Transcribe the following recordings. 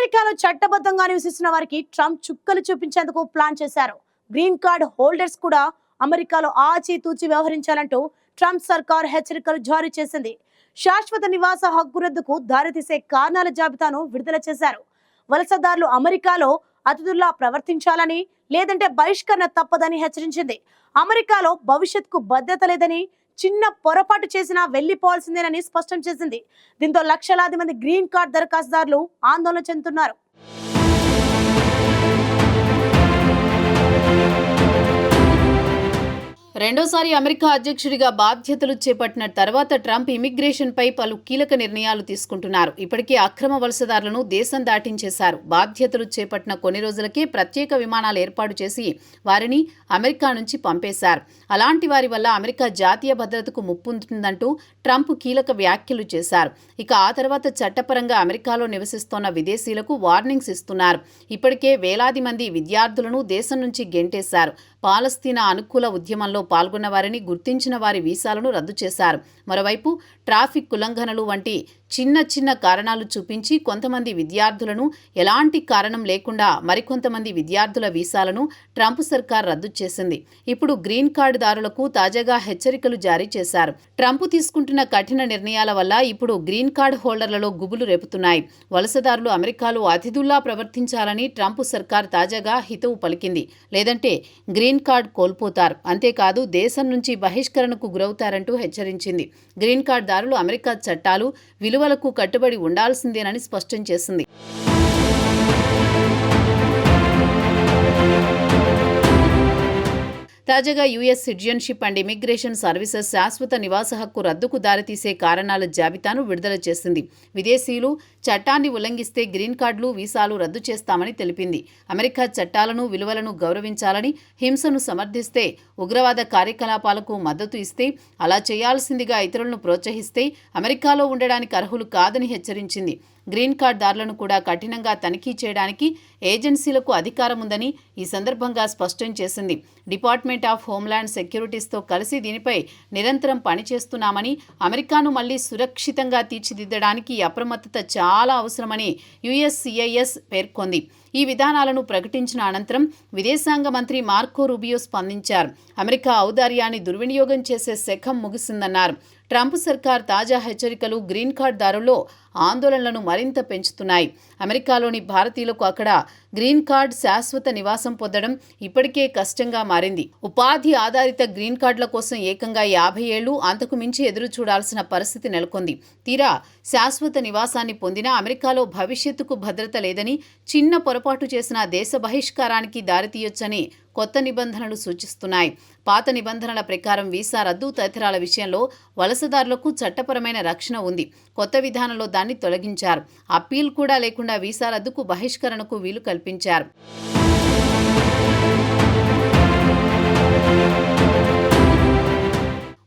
అమెరికాలో చట్టబద్ధంగా నివసిస్తున్న వారికి ట్రంప్ చుక్కలు చూపించేందుకు ప్లాన్ చేశారు. గ్రీన్ కార్డ్ హోల్డర్స్ కూడా అమెరికాలో ఆచితూచి వ్యవహరించాలంటూ ట్రంప్ సర్కార్ హెచ్చరికలు జారీ చేసింది. శాశ్వత నివాస హక్కు రద్దుకు దారితీసే కారణాల జాబితాను విడుదల చేశారు. వలసదారులు అమెరికాలో అతిథుల్లా ప్రవర్తించాలని లేదంటే బహిష్కరణ తప్పదని హెచ్చరించింది. అమెరికాలో భవిష్యత్కు భద్రత లేదని చిన్న పొరపాటు చేసినా వెళ్ళిపోవాల్సిందేనని స్పష్టం చేసింది. దీంతో లక్షలాది మంది గ్రీన్ కార్డ్ దరఖాస్తుదారులు ఆందోళన చెందుతున్నారు. రెండోసారి అమెరికా అధ్యక్షుడిగా బాధ్యతలు చేపట్టిన తర్వాత ట్రంప్ ఇమిగ్రేషన్ పై పలు కీలక నిర్ణయాలు తీసుకుంటున్నారు. ఇప్పటికే అక్రమ వలసదారులను దేశం దాటించేశారు. బాధ్యతలు చేపట్టిన కొన్ని రోజులకే ప్రత్యేక విమానాలు ఏర్పాటు చేసి వారిని అమెరికా నుంచి పంపేశారు. అలాంటి వారి వల్ల అమెరికా జాతీయ భద్రతకు ముప్పుంటుందంటూ ట్రంప్ కీలక వ్యాఖ్యలు చేశారు. ఇక ఆ తర్వాత చట్టపరంగా అమెరికాలో నివసిస్తోన్న విదేశీయులకు వార్నింగ్స్ ఇస్తున్నారు. ఇప్పటికే వేలాది మంది విద్యార్థులను దేశం నుంచి గెంటేశారు. పాలస్తీనా అనుకూల ఉద్యమంలో పాల్గొన్న వారిని గుర్తించిన వారి వీసాలను రద్దు చేశారు. మరోవైపు ట్రాఫిక్ ఉల్లంఘనలు వంటి చిన్న చిన్న కారణాలు చూపించి కొంతమంది విద్యార్థులను ఎలాంటి కారణం లేకుండా మరికొంతమంది విద్యార్థుల వీసాలను ట్రంప్ సర్కార్ రద్దు చేసింది. ఇప్పుడు గ్రీన్ కార్డుదారులకు తాజాగా హెచ్చరికలు జారీ చేశారు. ట్రంప్ తీసుకుంటున్న కఠిన నిర్ణయాల వల్ల ఇప్పుడు గ్రీన్ కార్డు హోల్డర్లలో గుబులు రేపుతున్నాయి. వలసదారులు అమెరికాలో అతిథుల్లా ప్రవర్తించాలని ట్రంప్ సర్కార్ తాజాగా హితవు పలికింది. లేదంటే గ్రీన్ కార్డ్ కోల్పోతారు. అంతేకాదు దేశం నుంచి బహిష్కరణకు గురవుతారంటూ హెచ్చరించింది. గ్రీన్ కార్డుదారులు అమెరికా చట్టాలు విలువ విలువలకు కట్టుబడి ఉండాల్సిందేనని స్పష్టం చేసింది. తాజాగా US citizenship and immigration services శాశ్వత నివాస హక్కు రద్దుకు దారితీసే కారణాల జాబితాను విడుదల చేసింది. విదేశీయులు చట్టాన్ని ఉల్లంఘిస్తే గ్రీన్ కార్డులు వీసాలు రద్దు చేస్తామని తెలిపింది. అమెరికా చట్టాలను విలువలను గౌరవించాలని హింసను సమర్థిస్తే ఉగ్రవాద కార్యకలాపాలకు మద్దతు ఇస్తే అలా చేయాల్సిందిగా ఇతరులను ప్రోత్సహిస్తే అమెరికాలో ఉండడానికి అర్హులు కాదని హెచ్చరించింది. గ్రీన్ కార్డుదారులను కూడా కఠినంగా తనిఖీ చేయడానికి ఏజెన్సీలకు అధికారం ఉందని ఈ సందర్భంగా స్పష్టం చేసింది. డిపార్ట్మెంట్ ఆఫ్ హోంల్యాండ్ సెక్యూరిటీస్తో కలిసి దీనిపై నిరంతరం పనిచేస్తున్నామని అమెరికాను మళ్ళీ సురక్షితంగా తీర్చిదిద్దడానికి అప్రమత్తత చాలా అవసరమని యుఎస్సిఐఎస్ పేర్కొంది. ఈ విధానాలను ప్రకటించిన అనంతరం విదేశాంగ మంత్రి మార్కో రూబియో స్పందించారు. అమెరికా ఔదార్యాన్ని దుర్వినియోగం చేసే శఖం ముగిసిందన్నారు. ట్రంప్ సర్కార్ తాజా హెచ్చరికలు గ్రీన్ కార్డుదారుల్లో ఆందోళనలను మరింత పెంచుతున్నాయి. అమెరికాలోని భారతీయులకు అక్కడ గ్రీన్ కార్డ్ శాశ్వత నివాసం పొందడం ఇప్పటికే కష్టంగా మారింది. ఉపాధి ఆధారిత గ్రీన్ కార్డుల కోసం ఏకంగా యాభై ఏళ్ళు అంతకు మించి ఎదురు చూడాల్సిన పరిస్థితి నెలకొంది. తీరా శాశ్వత నివాసాన్ని పొందినా అమెరికాలో భవిష్యత్తుకు భద్రత లేదని చిన్న పొరపాటు చేసిన దేశ బహిష్కారానికి దారితీయొచ్చని కొత్త నిబంధనలు సూచిస్తున్నాయి. పాత నిబంధనల ప్రకారం వీసా రద్దు తదితరాల విషయంలో వలసదారులకు చట్టపరమైన రక్షణ ఉంది. కొత్త విధానంలో దాన్ని తొలగించారు. అప్పీల్ కూడా లేకుండా వీసా రద్దుకు బహిష్కరణకు వీలు కల్పించారు.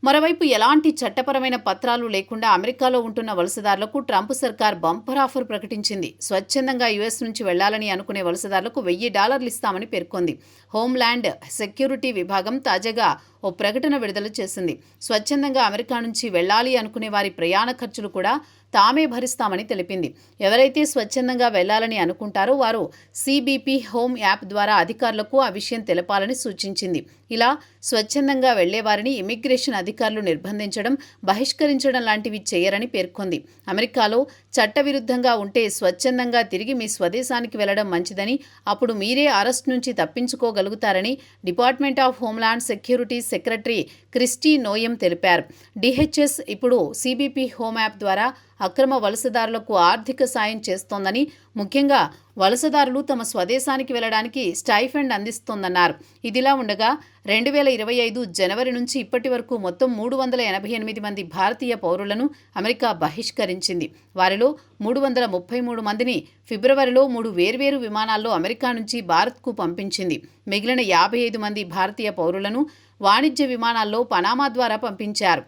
మరోవైపు ఎలాంటి చట్టపరమైన పత్రాలు లేకుండా అమెరికాలో ఉంటున్న వలసదారులకు ట్రంప్ సర్కార్ బంపర్ ఆఫర్ ప్రకటించింది. స్వచ్ఛందంగా యుఎస్ నుంచి వెళ్ళాలని అనుకునే వలసదారులకు వెయ్యి డాలర్లు ఇస్తామని పేర్కొంది. హోంల్యాండ్ సెక్యూరిటీ విభాగం తాజాగా ఓ ప్రకటన విడుదల చేసింది. స్వచ్ఛందంగా అమెరికా నుంచి వెళ్ళాలి అనుకునే వారి ప్రయాణ ఖర్చులు కూడా తామే భరిస్తామని తెలిపింది. ఎవరైతే స్వచ్ఛందంగా వెళ్ళాలని అనుకుంటారో వారు సిబిపి హోమ్ యాప్ ద్వారా అధికారులకు ఆ విషయం తెలపాలని సూచించింది. ఇలా స్వచ్ఛందంగా వెళ్ళేవారిని ఇమిగ్రేషన్ అధికారులు నిర్బంధించడం బహిష్కరించడం లాంటివి చేయరని పేర్కొంది. అమెరికాలో చట్టవిరుద్ధంగా ఉంటే స్వచ్ఛందంగా తిరిగి మీ స్వదేశానికి వెళ్ళడం మంచిదని అప్పుడు మీరే అరెస్ట్ నుంచి తప్పించుకోగలుగుతారని department of homeland security secretary Kristi Noem తెలిపారు. డిహెచ్ఎస్ ఇప్పుడు సిబిపి హోమ్ యాప్ ద్వారా అక్రమ వలసదారులకు ఆర్థిక సాయం చేస్తోందని ముఖ్యంగా వలసదారులు తమ స్వదేశానికి వెళ్ళడానికి స్టైఫండ్ అందిస్తోందన్నారు. ఇదిలా ఉండగా రెండు వేల ఇరవై ఐదు జనవరి నుంచి ఇప్పటి వరకు మొత్తం మూడు వందల ఎనభై ఎనిమిది మంది భారతీయ పౌరులను అమెరికా బహిష్కరించింది. వారిలో మూడు వందల ముప్పై మూడు మందిని ఫిబ్రవరిలో మూడు వేర్వేరు విమానాల్లో అమెరికా నుంచి భారత్కు పంపించింది. మిగిలిన యాభై ఐదు మంది భారతీయ పౌరులను వాణిజ్య విమానాల్లో పనామా ద్వారా పంపించారు.